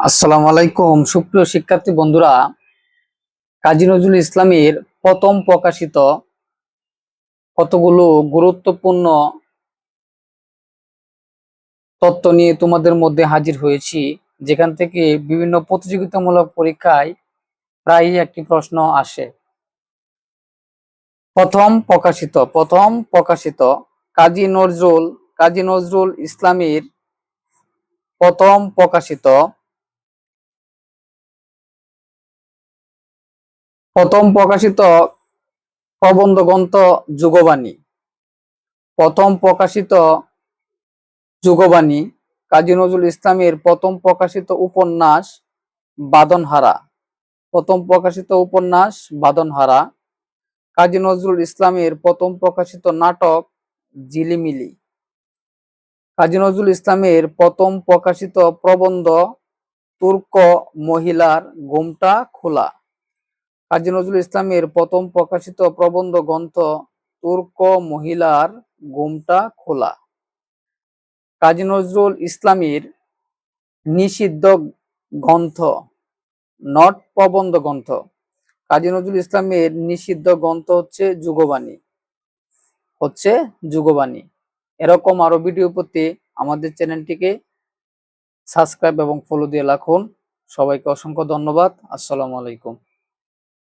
আসসালামু আলাইকুম। সুপ্রিয় শিক্ষার্থী বন্ধুরা, কাজী নজরুল ইসলামের প্রথম প্রকাশিত কতগুলো গুরুত্বপূর্ণ তত্ত্ব নিয়ে তোমাদের মধ্যে হাজির হয়েছি, যেখান থেকে বিভিন্ন প্রতিযোগিতামূলক পরীক্ষায় প্রায়ই একটি প্রশ্ন আসে। প্রথম প্রকাশিত প্রথম প্রকাশিত কাজী নজরুল কাজী নজরুল ইসলামের প্রথম প্রকাশিত প্রথম প্রকাশিত প্রবন্ধ গ্রন্থ যুগবাণী। প্রথম প্রকাশিত যুগবাণী কাজী নজরুল ইসলামের প্রথম প্রকাশিত উপন্যাস বাদনহারা। প্রথম প্রকাশিত উপন্যাস বাদনহারা। কাজী নজরুল ইসলামের প্রথম প্রকাশিত নাটক জিলিমিলি কাজী নজরুল ইসলামের প্রথম প্রকাশিত প্রবন্ধ তুর্ক মহিলার ঘুমটা খোলা। কাজী নজরুল ইসলামের প্রথম প্রকাশিত প্রবন্ধ গ্রন্থ তুর্ক মহিলার ঘুমটা খোলা। কাজী নজরুল ইসলামের নিষিদ্ধ গ্রন্থ, নট প্রবন্ধ গ্রন্থ। কাজী নজরুল ইসলামের নিষিদ্ধ গ্রন্থ হচ্ছে যুগবাণী হচ্ছে যুগবাণী। এরকম আরও ভিডিও প্রতি আমাদের চ্যানেলটিকে সাবস্ক্রাইব এবং ফলো দিয়ে রাখুন। সবাইকে অসংখ্য ধন্যবাদ। আসসালামু আলাইকুম।